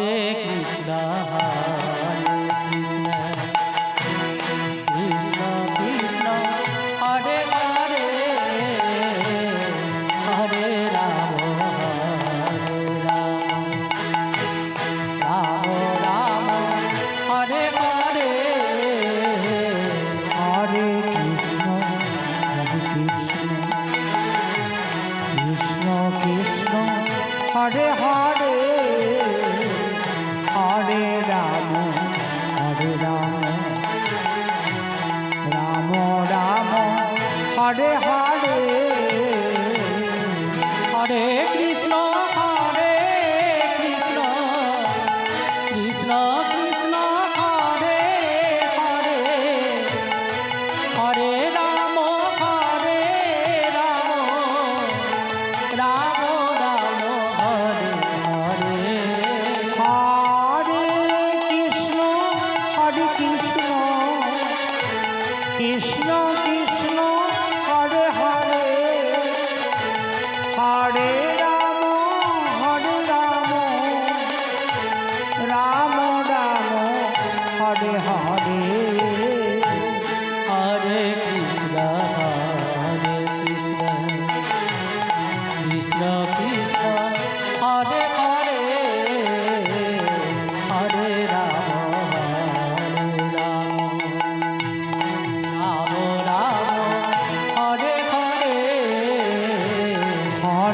রে Krishna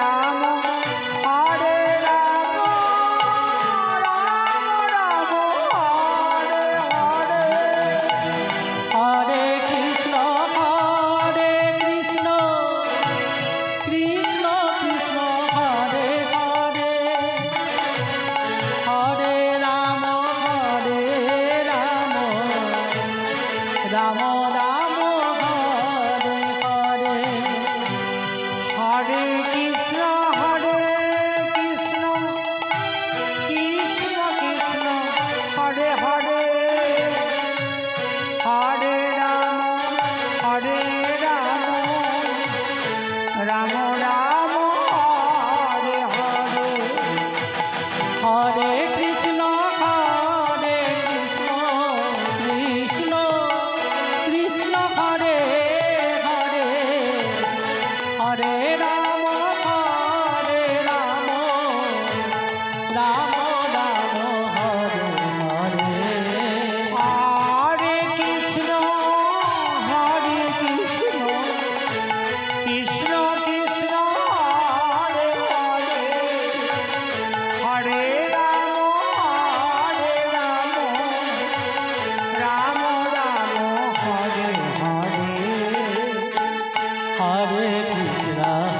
Ram Hare Krishna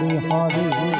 Hare Hare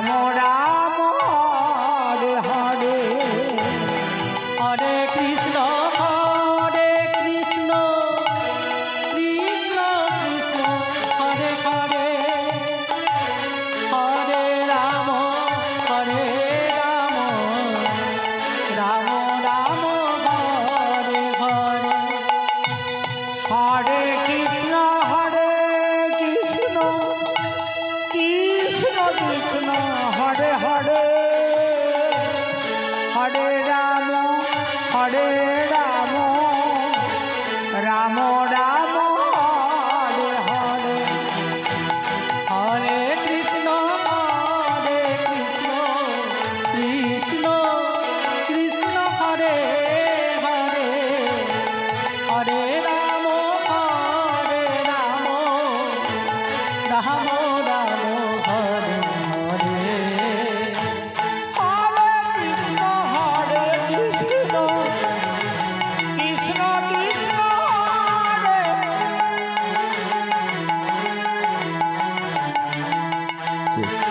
મોડા হরে রাম হরে রাম রাম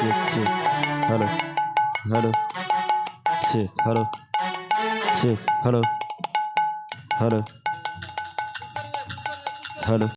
ছে ছে। Hello hello. ছে হ্যালো। ছে হ্যালো। হ্যালো। হ্যালো।